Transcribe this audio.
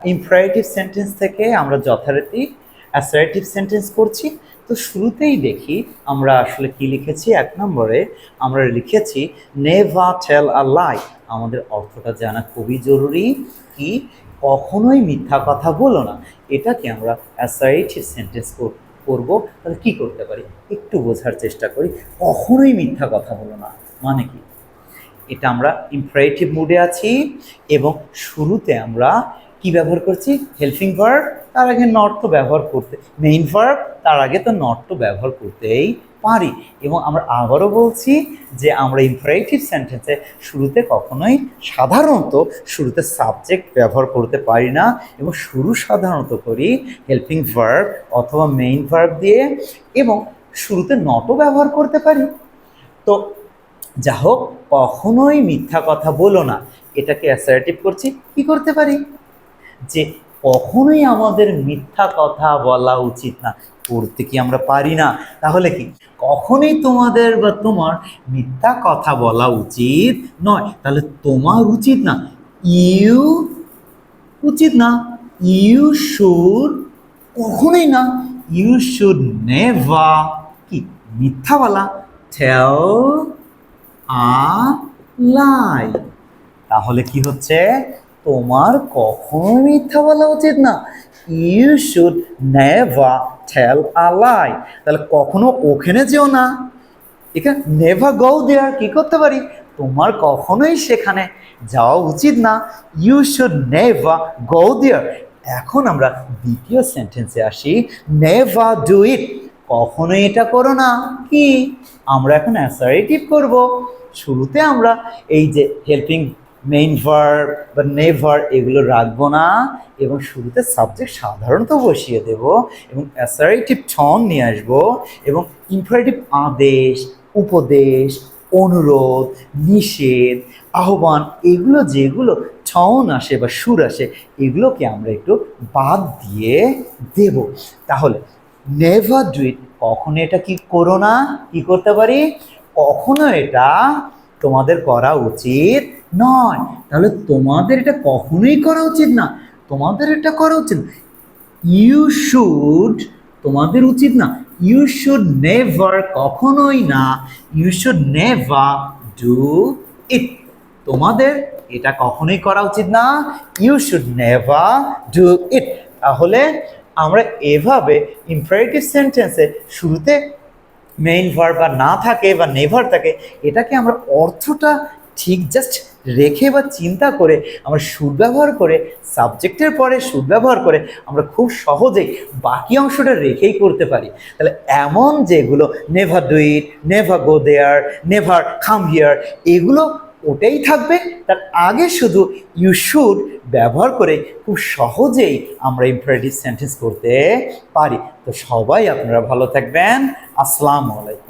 Imperative sentence থেকে আমরা যথারীতি অ্যাসারেটিভ সেন্টেন্স করছি। তো শুরুতেই দেখি আমরা আসলে কি লিখেছি? এক নম্বরে আমরা লিখেছি নেভা টেল আ লাই আমাদের অর্থটা জানা খুবই জরুরি কি কখনোই মিথ্যা কথা বলো না। এটাকে আমরা অ্যাসারেটিভ সেন্টেন্স করব। তাহলে কি করতে পারি? একটু বোঝার চেষ্টা করি, কখনোই মিথ্যা কথা বলো না। মানে কি? এটা আমরা ইম্পারেটিভ মুডে আছি এবং শুরুতে আমরা কি ব্যবহার করছি? হেল্পিং ভার্ব তার আগে নট তো ব্যবহার করতে মেইন ভার্ব তার আগে তো নট তো ব্যবহার করতেই পারি। এবং আমরা আবারও বলছি যে আমরা ইম্পারেটিভ সেন্টেন্সে শুরুতে কখনোই সাধারণত শুরুতে সাবজেক্ট ব্যবহার করতে পারি না। এবং শুরু সাধারণত করি হেল্পিং ভার্ব অথবা মেইন ভার্ব দিয়ে, এবং শুরুতে নটও ব্যবহার করতে পারি। তো যা হোক, কখনোই মিথ্যা কথা বলো না। এটাকে অ্যাসারেটিভ করছি, কি করতে পারি? যে কখনোই আমাদের মিথ্যা কথা বলা উচিত না। করতে কি আমরা পারি না? তাহলে কি? কখনোই তোমাদের বা তোমার মিথ্যা কথা বলা উচিত নয়। তাহলে তোমার উচিত না। ইউ উচিত না। ইউ শুড কখনোই না। ইউ শুড নেভা কি? মিথ্যা বলা। Tell a lie. তাহলে কি হচ্ছে? তোমার কখনো মিথ্যা বলা উচিত না। You should never tell a lie তাহলে কখনো ওখানে যেও না। এখানে নেভা গো দেয়ার কি করতে পারি? তোমার কখনোই সেখানে যাওয়া উচিত না। You should never go there এখন আমরা দ্বিতীয় সেন্টেন্সে আসি। নেভা ডু ইট কখনোই এটা করো না। কি? আমরা এখন অ্যাসারেটিভ করব। শুরুতে আমরা এই যে হেল্পিং মেইন ভার্ব বা নেভার এগুলো রাখব না এবং শুরুতে সাবজেক্ট সাধারণত বসিয়ে দেব এবং অ্যাসারেটিভ টন নিয়ে আসব এবং ইম্পারেটিভ আদেশ, উপদেশ, অনুরোধ, নিষেধ, আহ্বান এগুলো যেগুলো টন আসে বা সুর আসে এগুলোকে আমরা একটু বাদ দিয়ে দেব। তাহলে নেভার ডু ইট কখনো এটা কি করো না? কি করতে পারি? কখনো এটা তোমাদের করা উচিত নয়। তাহলে তোমাদের এটা কখনোই করা উচিত না। তোমাদের এটা করা উচিত। ইউ শুড তোমাদের উচিত না। ইউ শুড নেভার কখনোই না। You should never do it তোমাদের এটা কখনোই করা উচিত না। You should never do it তাহলে আমরা এভাবে ইম্পারেটিভ সেন্টেন্সে শুরুতে মেইন ভার্ব বা না থাকে বা নেভার থাকে, এটাকে আমরা অর্থটা ঠিক জাস্ট রেখে বা চিন্তা করে, আমরা সুর ব্যবহার করে সাবজেক্টের পরে সুর ব্যবহার করে, আমরা খুব সহজেই বাকি অংশটা রেখেই করতে পারি। তাহলে এমন যেগুলো never do it never go there never come here এগুলো ওটাই থাকবে। তার আগে শুধু ইউ শুড ব্যবহার করে খুব সহজেই আমরা ইম্পারেটিভ সেন্টেন্স করতে পারি। তো সবাই আপনারা ভালো থাকবেন। আসসালামু আলাইকুম।